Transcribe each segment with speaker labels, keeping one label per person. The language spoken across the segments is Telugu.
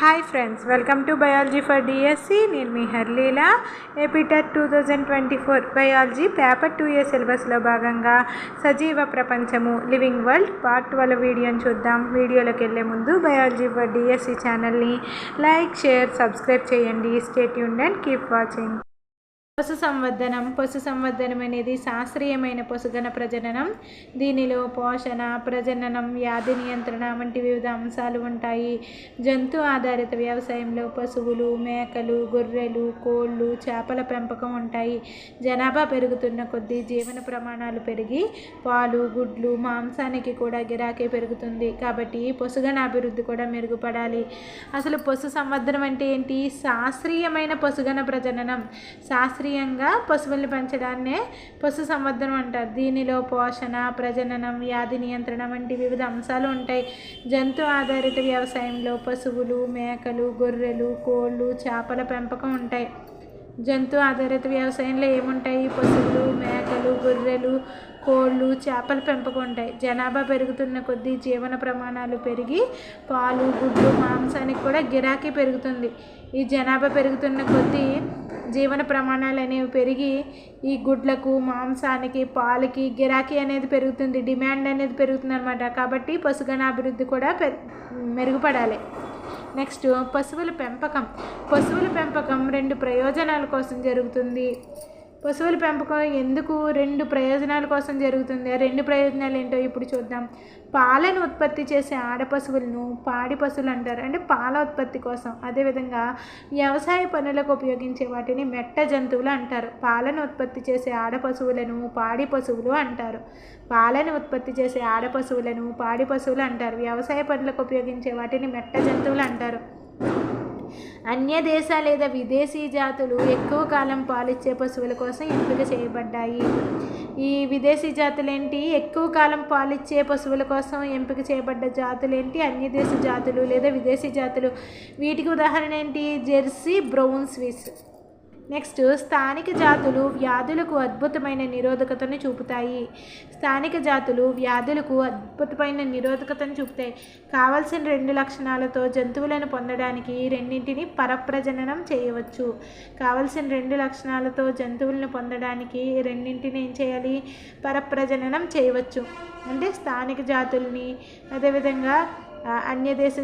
Speaker 1: Hi friends welcome to biology for DSC నేను మీ హర్లీల. AP TET two thousand twenty four biology paper two year సిలబస్లో భాగంగా సజీవ ప్రపంచము లివింగ్ వరల్డ్ పార్ట్ ట్వెల్వ్ వీడియోని చూద్దాం. వీడియోలోకి వెళ్ళే ముందు బయాలజీ ఫర్ డిఎస్సి ఛానల్ని లైక్ షేర్ సబ్స్క్రైబ్ చేయండి. స్టేట్ యూన్ అండ్ కీప్ వాచింగ్ పశు సంవర్ధనం పశు సంవర్ధనం అనేది శాస్త్రీయమైన పశుగణ ప్రజననం. దీనిలో పోషణ ప్రజననం వ్యాధి నియంత్రణ వంటి వివిధ అంశాలు ఉంటాయి. జంతు ఆధారిత వ్యవసాయంలో పశువులు మేకలు గొర్రెలు కోళ్ళు చేపల పెంపకం ఉంటాయి. జనాభా పెరుగుతున్న కొద్దీ జీవన ప్రమాణాలు పెరిగి పాలు గుడ్లు మాంసానికి కూడా గిరాకీ పెరుగుతుంది. కాబట్టి పశుగణ అభివృద్ధి కూడా మెరుగుపడాలి. అసలు పశు సంవర్ధనం అంటే ఏంటి? శాస్త్రీయమైన పశుగణ ప్రజననం. శాస్త్రీయ శాస్త్రీయంగా పశువుల్ని పెంచడాన్నే పశు సంవర్ధనం అంటారు. దీనిలో పోషణ ప్రజననం వ్యాధి నియంత్రణ వంటి వివిధ అంశాలు ఉంటాయి. జంతు ఆధారిత వ్యవసాయంలో పశువులు మేకలు గొర్రెలు కోళ్ళు చేపల పెంపకం ఉంటాయి. జంతు ఆధారిత వ్యవసాయంలో ఏముంటాయి? పశువులు మేకలు గొర్రెలు కోళ్ళు చేపల పెంపకం ఉంటాయి. జనాభా పెరుగుతున్న కొద్దీ జీవన ప్రమాణాలు పెరిగి పాలు గుడ్లు మాంసానికి కూడా గిరాకీ పెరుగుతుంది. ఈ జనాభా పెరుగుతున్న కొద్దీ జీవన ప్రమాణాలు అనేవి పెరిగి ఈ గుడ్లకు మాంసానికి పాలకి గిరాకీ అనేది పెరుగుతుంది డిమాండ్ అనేది పెరుగుతుంది అనమాట కాబట్టి పశుగణ అభివృద్ధి కూడా పె మెరుగుపడాలి. నెక్స్ట్ పశువుల పెంపకం. పశువుల పెంపకం రెండు ప్రయోజనాల కోసం జరుగుతుంది. పశువుల పెంపకం ఎందుకు రెండు ప్రయోజనాల కోసం జరుగుతుంది? ఆ రెండు ప్రయోజనాలు ఏంటో ఇప్పుడు చూద్దాం. పాలను ఉత్పత్తి చేసే ఆడ పశువులను పాడి పశువులు అంటారు. అంటే పాల ఉత్పత్తి కోసం. అదేవిధంగా వ్యవసాయ పనులకు ఉపయోగించే వాటిని మెట్ట జంతువులు అంటారు. పాలను ఉత్పత్తి చేసే ఆడ పశువులను పాడి పశువులు అంటారు. పాలను ఉత్పత్తి చేసే ఆడ పశువులను పాడి పశువులు అంటారు. వ్యవసాయ పనులకు ఉపయోగించే వాటిని మెట్ట జంతువులు అంటారు. అన్య దేశ లేదా విదేశీ జాతులు ఎక్కువ కాలం పాలిచ్చే పశువుల కోసం ఎంపిక చేయబడ్డాయి. ఈ విదేశీ జాతులేంటి? ఎక్కువ కాలం పాలిచ్చే పశువుల కోసం ఎంపిక చేయబడ్డ జాతులేంటి? అన్య దేశ జాతులు లేదా విదేశీ జాతులు? వీటికి ఉదాహరణ ఏంటి? Jersey brown Swiss. నెక్స్ట్ స్థానిక జాతులు వ్యాధులకు అద్భుతమైన నిరోధకతను చూపుతాయి. స్థానిక జాతులు వ్యాధులకు అద్భుతమైన నిరోధకతను చూపుతాయి. కావలసిన రెండు లక్షణాలతో జంతువులను పొందడానికి రెండింటిని పరప్రజననం చేయవచ్చు. కావలసిన రెండు లక్షణాలతో జంతువులను పొందడానికి రెండింటిని ఏం చేయాలి? పరప్రజననం చేయవచ్చు. అంటే స్థానిక జాతుల్ని అదేవిధంగా అన్య దేశ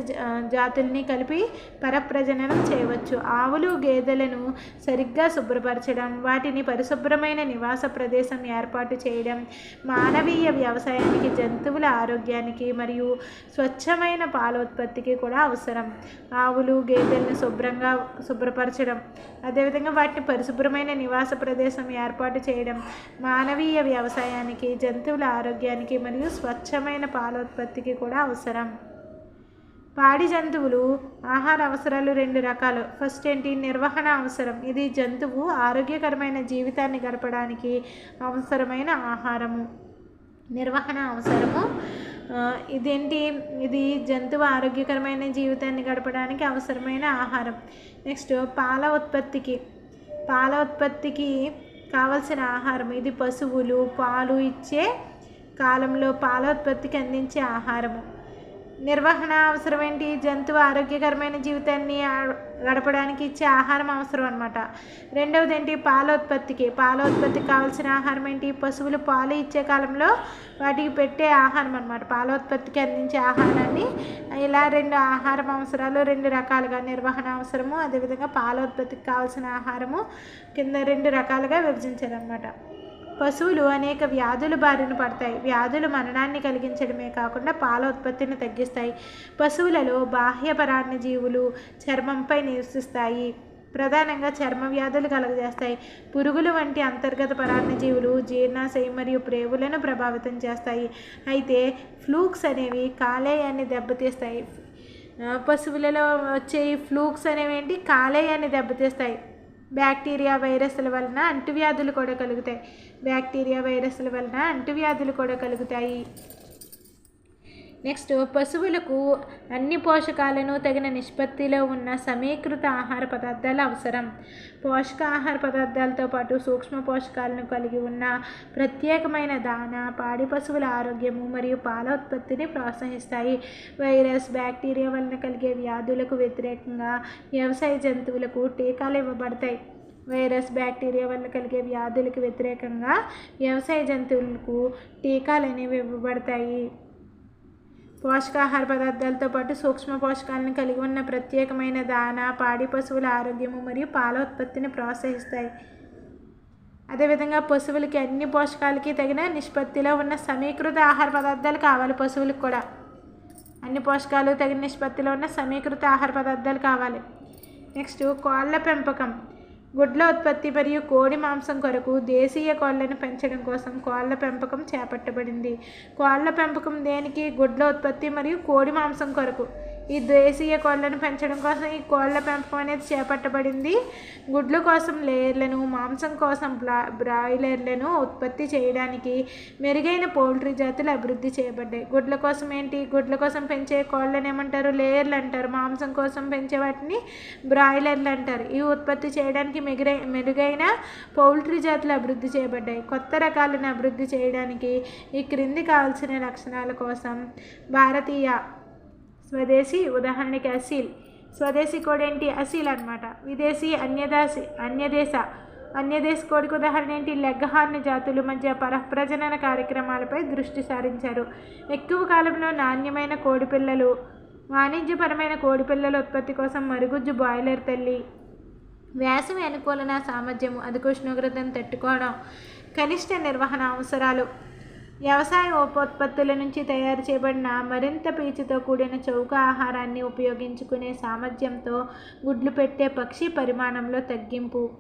Speaker 1: జాతుల్ని కలిపి పరప్రజననం చేయవచ్చు. ఆవులు గేదెలను సరిగ్గా శుభ్రపరచడం వాటిని పరిశుభ్రమైన నివాస ప్రదేశం ఏర్పాటు చేయడం మానవీయ వ్యవసాయానికి జంతువుల ఆరోగ్యానికి మరియు స్వచ్ఛమైన పాల ఉత్పత్తికి కూడా అవసరం. ఆవులు గేదెలను శుభ్రంగా శుభ్రపరచడం అదేవిధంగా వాటిని పరిశుభ్రమైన నివాస ప్రదేశం ఏర్పాటు చేయడం మానవీయ వ్యవసాయానికి జంతువుల ఆరోగ్యానికి మరియు స్వచ్ఛమైన పాల ఉత్పత్తికి కూడా అవసరం. పాడి జంతువులు ఆహార అవసరాలు రెండు రకాలు. ఫస్ట్ ఏంటి? నిర్వహణ అవసరం. ఇది జంతువు ఆరోగ్యకరమైన జీవితాన్ని గడపడానికి అవసరమైన ఆహారము. నిర్వహణ అవసరము. ఇదేంటి? ఇది జంతువు ఆరోగ్యకరమైన జీవితాన్ని గడపడానికి అవసరమైన ఆహారం. నెక్స్ట్ పాల ఉత్పత్తికి. పాల ఉత్పత్తికి కావలసిన ఆహారం. ఇది పశువులు పాలు ఇచ్చే కాలంలో పాల ఉత్పత్తికి అందించే ఆహారము. నిర్వహణ అవసరం ఏంటి? జంతువు ఆరోగ్యకరమైన జీవితాన్ని గడపడానికి ఇచ్చే ఆహారం అవసరం అనమాట రెండవది ఏంటి? పాల ఉత్పత్తికి పాల ఉత్పత్తికి కావాల్సిన ఆహారం ఏంటి? పశువులు పాలు ఇచ్చే కాలంలో వాటికి పెట్టే ఆహారం అనమాట పాల ఉత్పత్తికి అందించే ఆహారాన్ని ఇలా రెండు ఆహారం అవసరాలు రెండు రకాలుగా నిర్వహణ అవసరము అదేవిధంగా పాల ఉత్పత్తికి కావాల్సిన ఆహారము కింద రెండు రకాలుగా విభజించారనమాట పశువులు అనేక వ్యాధుల బారిన పడతాయి. వ్యాధులు మరణాన్ని కలిగించడమే కాకుండా పాల ఉత్పత్తిని తగ్గిస్తాయి. పశువులలో బాహ్య పరాన్న జీవులు చర్మంపై నివసిస్తాయి. ప్రధానంగా చర్మ వ్యాధులు కలుగజేస్తాయి. పురుగులు వంటి అంతర్గత పరాన్నజీవులు జీర్ణాశయం మరియు ప్రేవులను ప్రభావితం చేస్తాయి. అయితే ఫ్లూక్స్ అనేవి కాలేయాన్ని దెబ్బతీస్తాయి. పశువులలో వచ్చే ఫ్లూక్స్ అనేవి ఏంటి? కాలేయాన్ని దెబ్బతీస్తాయి. బ్యాక్టీరియా వైరస్ల వలన అంటువ్యాధులు కూడా కలుగుతాయి. బ్యాక్టీరియా వైరస్ల వలన అంటువ్యాధులు కూడా కలుగుతాయి. నెక్స్ట్ పశువులకు అన్ని పోషకాలను తగిన నిష్పత్తిలో ఉన్న సమీకృత ఆహార పదార్థాలు అవసరం. పోషక ఆహార పదార్థాలతో పాటు సూక్ష్మ పోషకాలను కలిగి ఉన్న ప్రత్యేకమైన దాన పాడి పశువుల ఆరోగ్యము మరియు పాల ఉత్పత్తిని ప్రోత్సహిస్తాయి. వైరస్ బ్యాక్టీరియా వలన కలిగే వ్యాధులకు వ్యతిరేకంగా వ్యవసాయ జంతువులకు టీకాలు ఇవ్వబడతాయి. వైరస్ బ్యాక్టీరియా వల్ల కలిగే వ్యాధులకు వ్యతిరేకంగా వ్యవసాయ జంతువులకు టీకాలు అనేవి ఇవ్వబడతాయి. పోషకాహార పదార్థాలతో పాటు సూక్ష్మ పోషకాలను కలిగి ఉన్న ప్రత్యేకమైన దాన పాడి పశువుల ఆరోగ్యము మరియు పాల ఉత్పత్తిని ప్రోత్సహిస్తాయి. అదేవిధంగా పశువులకి అన్ని పోషకాలకి తగిన నిష్పత్తిలో ఉన్న సమీకృత ఆహార పదార్థాలు కావాలి పశువులకు కూడా. అన్ని పోషకాలు తగిన నిష్పత్తిలో ఉన్న సమీకృత ఆహార పదార్థాలు కావాలి. నెక్స్ట్ కోళ్ళ పెంపకం. గుడ్ల ఉత్పత్తి మరియు కోడి మాంసం కొరకు దేశీయ కోళ్ళను పెంచడం కోసం కోళ్ళ పెంపకం చేపట్టబడింది. కోళ్ళ పెంపకం దేనికి? గుడ్ల ఉత్పత్తి మరియు కోడి మాంసం కొరకు. ఈ దేశీయ కోళ్ళను పెంచడం కోసం ఈ కోళ్ళ పెంపకం అనేది చేపట్టబడింది. గుడ్ల కోసం లేయర్లను మాంసం కోసం బ్లా బ్రాయిలర్లను ఉత్పత్తి చేయడానికి మెరుగైన పౌల్ట్రీ జాతులు అభివృద్ధి చేయబడ్డాయి. గుడ్ల కోసం ఏంటి? గుడ్ల కోసం పెంచే కోళ్ళని ఏమంటారు? లేయర్లు అంటారు. మాంసం కోసం పెంచే వాటిని బ్రాయిలర్లు అంటారు. ఇవి ఉత్పత్తి చేయడానికి మెరుగై మెరుగైన పౌల్ట్రీ జాతులు అభివృద్ధి చేయబడ్డాయి. కొత్త రకాలను అభివృద్ధి చేయడానికి ఈ క్రింది కావాల్సిన లక్షణాల కోసం భారతీయ స్వదేశీ ఉదాహరణకి అసీల్. స్వదేశీ కోడ్ ఏంటి? అసీల్ అనమాట విదేశీ అన్యదాసి అన్యదేశ అన్యదేశ కోడికి ఉదాహరణ ఏంటి? లెగ్గహార్ని జాతుల మధ్య పరప్రజనన కార్యక్రమాలపై దృష్టి సారించారు. ఎక్కువ కాలంలో నాణ్యమైన కోడి పిల్లలు వాణిజ్యపరమైన కోడి పిల్లల ఉత్పత్తి కోసం మరుగుజ్జు బాయిలర్ తల్లి. వేసవి అనుకూలన సామర్థ్యము అధిక ఉష్ణోగ్రతను తట్టుకోవడం కనిష్ట నిర్వహణ అవసరాలు. వ్యవసాయ ఉపోత్పత్తుల నుంచి తయారు చేయబడిన మరింత పీచుతో కూడిన చౌక ఆహారాన్ని ఉపయోగించుకునే సామర్థ్యంతో గుడ్లు పెట్టే పక్షి పరిమాణంలో తగ్గింపు.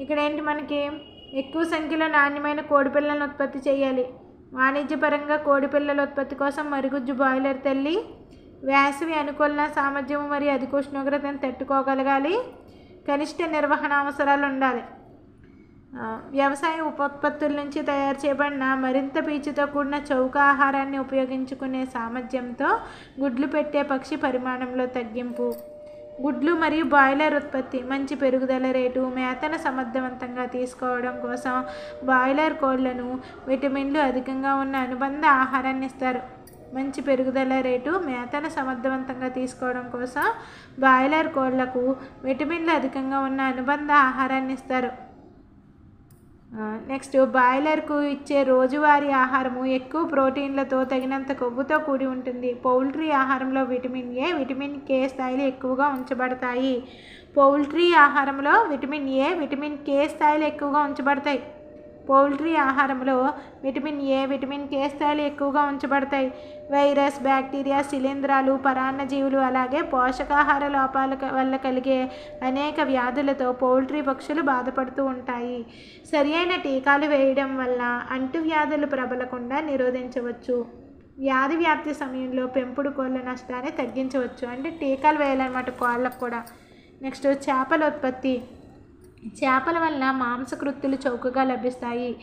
Speaker 1: ఇక్కడ ఏంటి మనకి? ఎక్కువ సంఖ్యలో నాణ్యమైన కోడిపిల్లలను ఉత్పత్తి చేయాలి. వాణిజ్యపరంగా కోడిపిల్లల ఉత్పత్తి కోసం మరుగుజ్జు బాయిలర్ తల్లి వేసవి అనుకూలన సామర్థ్యం మరియు అధిక ఉష్ణోగ్రతను తట్టుకోగలగాలి. కనిష్ట నిర్వహణ అవసరాలు ఉండాలి. వ్యవసాయ ఉపోత్పత్తుల నుంచి తయారు చేయబడిన మరింత పీచుతో కూడిన చౌక ఆహారాన్ని ఉపయోగించుకునే సామర్థ్యంతో గుడ్లు పెట్టే పక్షి పరిమాణంలో తగ్గింపు. గుడ్లు మరియు బాయిలర్ ఉత్పత్తి మంచి పెరుగుదల రేటు మేతను సమర్థవంతంగా తీసుకోవడం కోసం బాయిలర్ కోళ్ళను విటమిన్లు అధికంగా ఉన్న అనుబంధ ఆహారాన్ని ఇస్తారు. మంచి పెరుగుదల రేటు మేతను సమర్థవంతంగా తీసుకోవడం కోసం బాయిలర్ కోళ్ళకు విటమిన్లు అధికంగా ఉన్న అనుబంధ ఆహారాన్ని ఇస్తారు. నెక్స్ట్ బాయిలర్కు ఇచ్చే రోజువారీ ఆహారము ఎక్కువ ప్రోటీన్లతో తగినంత కొవ్వుతో కూడి ఉంటుంది. పౌల్ట్రీ ఆహారంలో విటమిన్ ఏ విటమిన్ కే స్థాయిలు ఎక్కువగా ఉంచబడతాయి. పౌల్ట్రీ ఆహారంలో విటమిన్ ఏ విటమిన్ కే స్థాయిలు ఎక్కువగా ఉంచబడతాయి. పౌల్ట్రీ ఆహారంలో విటమిన్ ఏ విటమిన్ కే స్థాయిలు ఎక్కువగా ఉంచబడతాయి. వైరస్ బ్యాక్టీరియా శిలీంధ్రాలు పరాన్నజీవులు అలాగే పోషకాహార లోపాల వల్ల కలిగే అనేక వ్యాధులతో పౌల్ట్రీ పక్షులు బాధపడుతూ ఉంటాయి. సరి అయిన టీకాలు వేయడం వల్ల అంటువ్యాధులు ప్రబలకుండా నిరోధించవచ్చు. వ్యాధి వ్యాప్తి సమయంలో పెంపుడు కోళ్ళ నష్టాన్ని తగ్గించవచ్చు. అంటే టీకాలు వేయాలన్నమాట కోళ్ళకు కూడా. నెక్స్ట్ చేపల ఉత్పత్తి. చేపల వల్ల మాంసకృత్తులు చౌకగా లభిస్తాయి.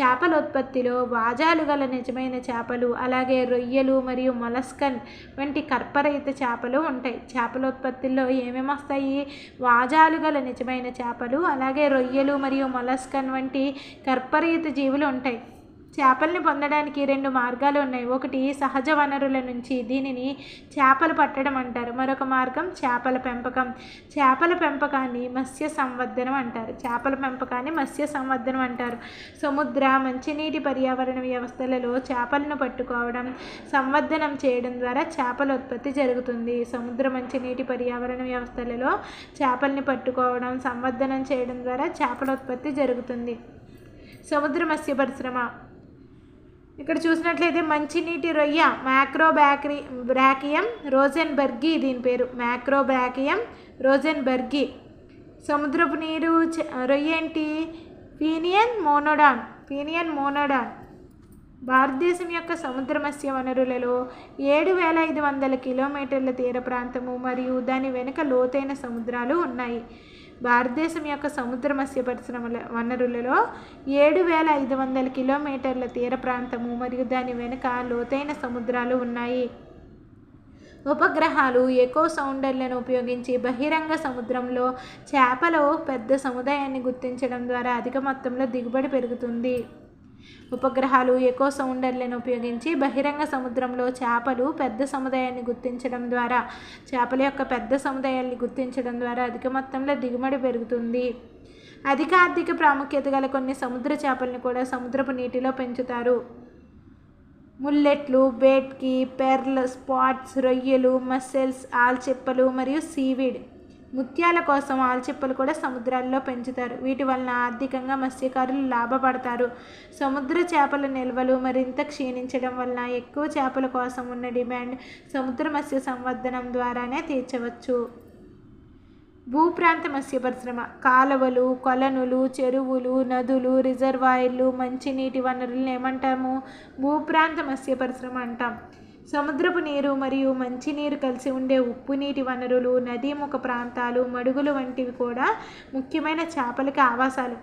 Speaker 1: చేపల ఉత్పత్తిలో వాజాలు గల నిజమైన చేపలు అలాగే రొయ్యలు మరియు మొలస్కన్ వంటి కర్పరహిత చేపలు ఉంటాయి. చేపల ఉత్పత్తిలో ఏమేమి వస్తాయి? వాజాలు గల నిజమైన చేపలు అలాగే రొయ్యలు మరియు మొలస్కన్ వంటి కర్పరహిత జీవులు ఉంటాయి. చేపల్ని పొందడానికి రెండు మార్గాలు ఉన్నాయి. ఒకటి సహజ వనరుల నుంచి దీనిని చేపలు పట్టడం అంటారు. మరొక మార్గం చేపల పెంపకం. చేపల పెంపకాన్ని మత్స్య సంవర్ధనం అంటారు. చేపల పెంపకాన్ని మత్స్య సంవర్ధనం అంటారు. సముద్ర మంచినీటి పర్యావరణ వ్యవస్థలలో చేపలను పట్టుకోవడం సంవర్ధనం చేయడం ద్వారా చేపల ఉత్పత్తి జరుగుతుంది. సముద్ర మంచినీటి పర్యావరణ వ్యవస్థలలో చేపల్ని పట్టుకోవడం సంవర్ధనం చేయడం ద్వారా చేపల ఉత్పత్తి జరుగుతుంది. సముద్ర మత్స్య పరిశ్రమ. ఇక్కడ చూసినట్లయితే మంచినీటి రొయ్య మ్యాక్రో బ్యాక్రీ బ్రాకియం రోజెన్బర్గీ దీని పేరు. మ్యాక్రో బ్రాకియం రోజెన్ సముద్రపు నీరు రొయ్య ఏంటి? Penaeus monodon. Penaeus monodon. భారతదేశం యొక్క సముద్ర మత్స్య వనరులలో ఏడు వేల ఐదు వందల కిలోమీటర్ల తీర ప్రాంతము మరియు దాని వెనుక లోతైన సముద్రాలు ఉన్నాయి. భారతదేశం యొక్క సముద్ర మత్స్య పరిశ్రమల వనరులలో ఏడు వేల ఐదు వందల కిలోమీటర్ల తీర ప్రాంతము మరియు దాని వెనుక లోతైన సముద్రాలు ఉన్నాయి. ఉపగ్రహాలు ఎకో సౌండర్లను ఉపయోగించి బహిరంగ సముద్రంలో చేపలు పెద్ద సముదాయాన్ని గుర్తించడం ద్వారా అధిక మొత్తంలో దిగుబడి పెరుగుతుంది. ఉపగ్రహాలు ఎకో సౌండర్లను ఉపయోగించి బహిరంగ సముద్రంలో చేపలు పెద్ద సముదాయాన్ని గుర్తించడం ద్వారా చేపల యొక్క పెద్ద సముదాయాన్ని గుర్తించడం ద్వారా అధిక మొత్తంలో దిగుబడి పెరుగుతుంది. అధిక ఆర్థిక ప్రాముఖ్యత గల కొన్ని సముద్ర చేపలను కూడా సముద్రపు నీటిలో పెంచుతారు. ముల్లెట్లు బేట్కి పెర్ల్ స్పాట్స్ రొయ్యలు మస్సెల్స్ ఆల్చిప్పలు మరియు సీవీడ్ ముత్యాల కోసం ఆల్చిప్పలు కూడా సముద్రాల్లో పెంచుతారు. వీటి వలన ఆర్థికంగా మత్స్యకారులు లాభపడతారు. సముద్ర చేపల నిల్వలు మరింత క్షీణించడం వలన ఎక్కువ చేపల కోసం ఉన్న డిమాండ్ సముద్ర మత్స్య సంవర్ధనం ద్వారానే తీర్చవచ్చు. భూప్రాంత మత్స్య పరిశ్రమ కాలువలు కొలనులు చెరువులు నదులు రిజర్వాయర్లు మంచినీటి వనరులను ఏమంటాము? భూప్రాంత మత్స్య పరిశ్రమ అంటాం. సముద్రపు నీరు మరియు మంచినీరు కలిసి ఉండే ఉప్పు నీటి వనరులు నదీముఖ ప్రాంతాలు మడుగులు వంటివి కూడా ముఖ్యమైన చేపలకి ఆవాసాలు.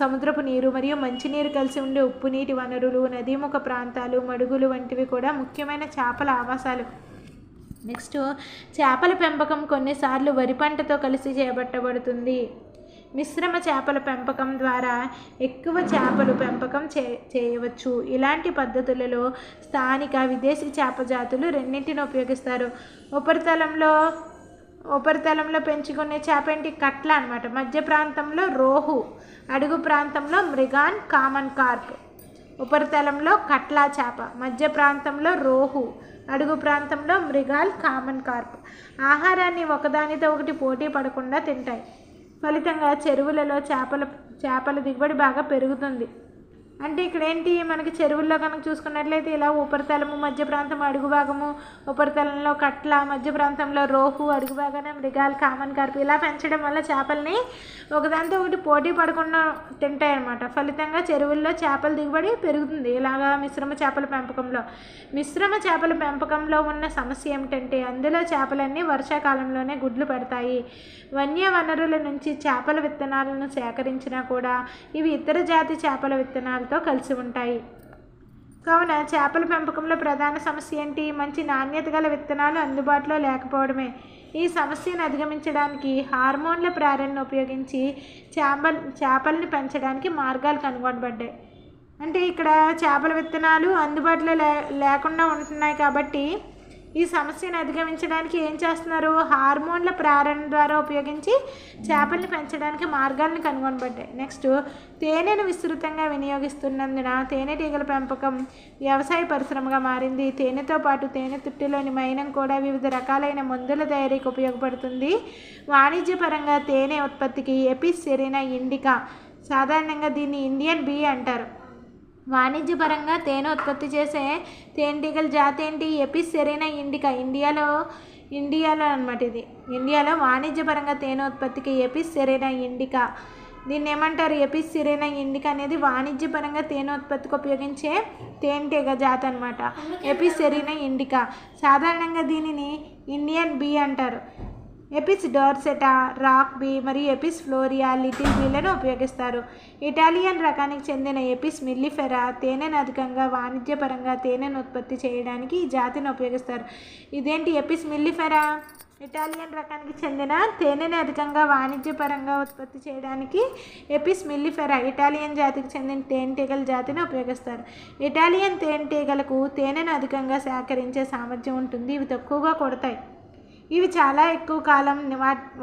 Speaker 1: సముద్రపు నీరు మరియు మంచినీరు కలిసి ఉండే ఉప్పు నీటి వనరులు నదీముఖ ప్రాంతాలు మడుగులు వంటివి కూడా ముఖ్యమైన చేపల ఆవాసాలు. నెక్స్ట్ చేపల పెంపకం కొన్నిసార్లు వరి పంటతో కలిసి చేపట్టబడుతుంది మిశ్రమ చేపల పెంపకం ద్వారా ఎక్కువ చేపలు పెంపకం చే చేయవచ్చు. ఇలాంటి పద్ధతులలో స్థానిక విదేశీ చేప జాతులు రెండింటిని ఉపయోగిస్తారు. ఉపరితలంలో ఉపరితలంలో పెంచుకునే చేప ఏంటి? కట్ల అనమాట మధ్య ప్రాంతంలో రోహు అడుగు ప్రాంతంలో మృగాన్ కామన్ కార్ప్. ఉపరితలంలో కట్లా చేప మధ్య ప్రాంతంలో రోహు అడుగు ప్రాంతంలో మృగాల్ కామన్ కార్ప్. ఆహారాన్ని ఒకదానితో ఒకటి పోటీ పడకుండా తింటాయి. ఫలితంగా చెరువులలో చేపల చేపల దిగుబడి బాగా పెరుగుతుంది. అంటే ఇక్కడ ఏంటి మనకి చెరువుల్లో కనుక చూసుకున్నట్లయితే ఇలా ఉపరితలము మధ్య ప్రాంతం అడుగు భాగము ఉపరితలంలో కట్ల మధ్య ప్రాంతంలో రోహు అడుగు భాగాన మృగాలు కామన్ కార్పు ఇలా పెంచడం వల్ల చేపల్ని ఒకదాంతో ఒకటి పోటీ పడకుండా తింటాయి అన్నమాట ఫలితంగా చెరువుల్లో చేపల దిగుబడి పెరుగుతుంది. ఇలాగా మిశ్రమ చేపల పెంపకంలో. మిశ్రమ చేపల పెంపకంలో ఉన్న సమస్య ఏమిటంటే అందులో చేపలన్నీ వర్షాకాలంలోనే గుడ్లు పెడతాయి. వన్య వనరుల నుంచి చేపల విత్తనాలను సేకరించినా కూడా ఇవి ఇతర జాతి చేపల విత్తనాలు విత్తనాలతో కలిసి ఉంటాయి. కావున చేపల పెంపకంలో ప్రధాన సమస్య ఏంటి? మంచి నాణ్యత గల విత్తనాలు అందుబాటులో లేకపోవడమే. ఈ సమస్యను అధిగమించడానికి హార్మోన్ల ప్రేరణను ఉపయోగించి చేప చేపలను పెంచడానికి మార్గాలు కనుగొనబడ్డాయి. అంటే ఇక్కడ చేపల విత్తనాలు అందుబాటులో లే లేకుండా ఉంటున్నాయి కాబట్టి ఈ సమస్యను అధిగమించడానికి ఏం చేస్తున్నారు? హార్మోన్ల ప్రేరణ ద్వారా ఉపయోగించి చేపల్ని పెంచడానికి మార్గాలను కనుగొనబడ్డాయి. నెక్స్ట్ తేనెను విస్తృతంగా వినియోగిస్తున్నందున తేనెటీగల పెంపకం వ్యవసాయ పరిశ్రమగా మారింది. తేనెతో పాటు తేనె తుట్టిలోని మైనం కూడా వివిధ రకాలైన మందుల తయారీకి ఉపయోగపడుతుంది. వాణిజ్యపరంగా తేనె ఉత్పత్తికి ఎపిస్ సెరీనా ఇండికా సాధారణంగా దీన్ని ఇండియన్ బీ అంటారు. వాణిజ్యపరంగా తేనె ఉత్పత్తి చేసే తేనెటీగల జాతి ఏంటి? Apis cerana indica. ఇండియాలో ఇండియాలో అనమాట ఇది. ఇండియాలో వాణిజ్యపరంగా తేనె ఉత్పత్తికి ఎపిస్ సెరీనా ఇండికా. దీన్ని ఏమంటారు? ఎపిస్ సిరేనా ఇండిక అనేది వాణిజ్యపరంగా తేనె ఉత్పత్తికి ఉపయోగించే తేనెటీగ జాతి అనమాట ఎపిస్ సెరీనా ఇండికా. సాధారణంగా దీనిని ఇండియన్ బీ అంటారు. ఎపిస్ డోర్సెటా రాక్ బీ మరియు ఎపిస్ ఫ్లోరియా లిటిల్ బీలను ఉపయోగిస్తారు. ఇటాలియన్ రకానికి చెందిన ఎపిస్ మిల్లిఫెరా తేనెను అధికంగా వాణిజ్యపరంగా తేనెను ఉత్పత్తి చేయడానికి ఈ జాతిని ఉపయోగిస్తారు. ఇదేంటి ఎపిస్ మిల్లిఫెరా? ఇటాలియన్ రకానికి చెందిన తేనెను అధికంగా వాణిజ్యపరంగా ఉత్పత్తి చేయడానికి ఎపిస్ మిల్లిఫెరా ఇటాలియన్ జాతికి చెందిన తేనెటీగల జాతిని ఉపయోగిస్తారు. ఇటాలియన్ తేనెటీగలకు తేనెను అధికంగా సేకరించే సామర్థ్యం ఉంటుంది. ఇవి తక్కువగా కొడతాయి. ఇవి చాలా ఎక్కువ కాలం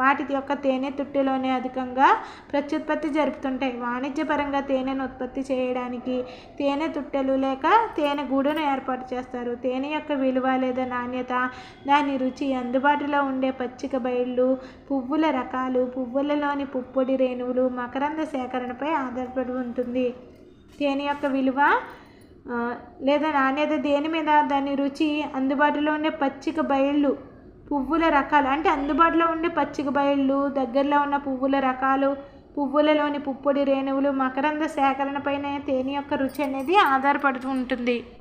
Speaker 1: వాటి యొక్క తేనె తుట్టులోనే అధికంగా ప్రత్యుత్పత్తి జరుపుతుంటాయి. వాణిజ్యపరంగా తేనెను ఉత్పత్తి చేయడానికి తేనె తుట్టెలు లేక తేనె గూడును ఏర్పాటు చేస్తారు. తేనె యొక్క విలువ లేదా నాణ్యత దాని రుచి అందుబాటులో ఉండే పచ్చిక బయళ్ళు పువ్వుల రకాలు పువ్వులలోని పుప్పొడి రేణువులు మకరంద సేకరణపై ఆధారపడి ఉంటుంది. తేనె యొక్క విలువ లేదా నాణ్యత దేని మీద? దాని రుచి అందుబాటులో ఉండే పచ్చిక బయళ్ళు పువ్వుల రకాలు. అంటే అందుబాటులో ఉండే పచ్చిక బయళ్ళు దగ్గరలో ఉన్న పువ్వుల రకాలు పువ్వులలోని పుప్పొడి రేణువులు మకరంద సేకరణపైన తేనె యొక్క రుచి అనేది ఆధారపడుతూ ఉంటుంది.